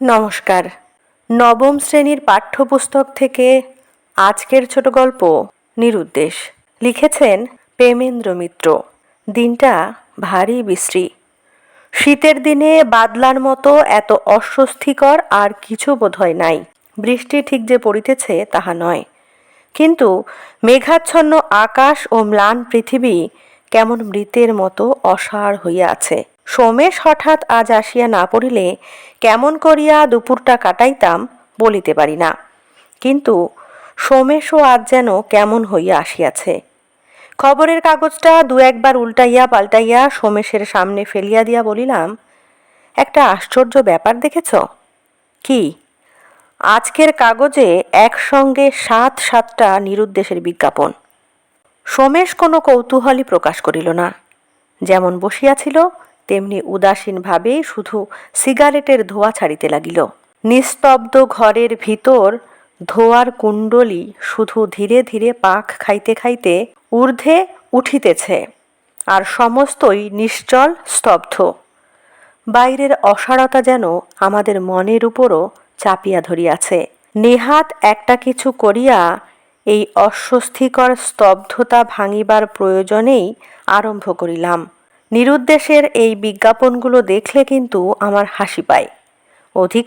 নমস্কার। নবম শ্রেণির পাঠ্যপুস্তক থেকে আজকের ছোট গল্প, নিরুদ্দেশ। লিখেছেন প্রেমেন্দ্র মিত্র। দিনটা ভারী বিশ্রী। শীতের দিনে বাদলার মতো এত অস্বস্তিকর আর কিছু বোধহয় নাই। বৃষ্টি ঠিক যে পড়িতেছে তাহা নয়। কিন্তু মেঘাচ্ছন্ন আকাশ ও ম্লান পৃথিবী কেমন মৃতের মতো অসাড় হইয়া আছে। সোমেশ হঠাৎ আজ আসিয়া না পড়িলে কেমন করিয়া দুপুরটা কাটাইতাম বলিতে পারি না। কিন্তু সোমেশও আজ যেন কেমন হইয়া আসিয়াছে। খবরের কাগজটা দু একবার উল্টাইয়া পাল্টাইয়া সোমেশের সামনে ফেলিয়া দিয়া বলিলাম, একটা আশ্চর্য ব্যাপার দেখেছ? কি? আজকের কাগজে একসঙ্গে সাত সাতটা নিরুদ্দেশের বিজ্ঞাপন। সোমেশ কোনো কৌতূহলই প্রকাশ করিল না। যেমন বসিয়াছিল তেমনি উদাসীনভাবেই শুধু সিগারেটের ধোঁয়া ছাড়িতে লাগিল। নিস্তব্ধ ঘরের ভিতর ধোয়ার কুণ্ডলি শুধু ধীরে ধীরে পাক খাইতে খাইতে ঊর্ধ্বে উঠিতেছে আর সমস্তই নিশ্চল স্তব্ধ। বাইরের অসারতা যেন আমাদের মনের উপরও চাপিয়া ধরিয়াছে। নেহাত একটা কিছু করিয়া এই অস্বস্তিকর স্তব্ধতা ভাঙিবার প্রয়োজনেই আরম্ভ করিলাম। নিরুদ্দেশের এই বিজ্ঞাপনগুলো দেখলে কিন্তু আমার হাসি পায়। অধিকার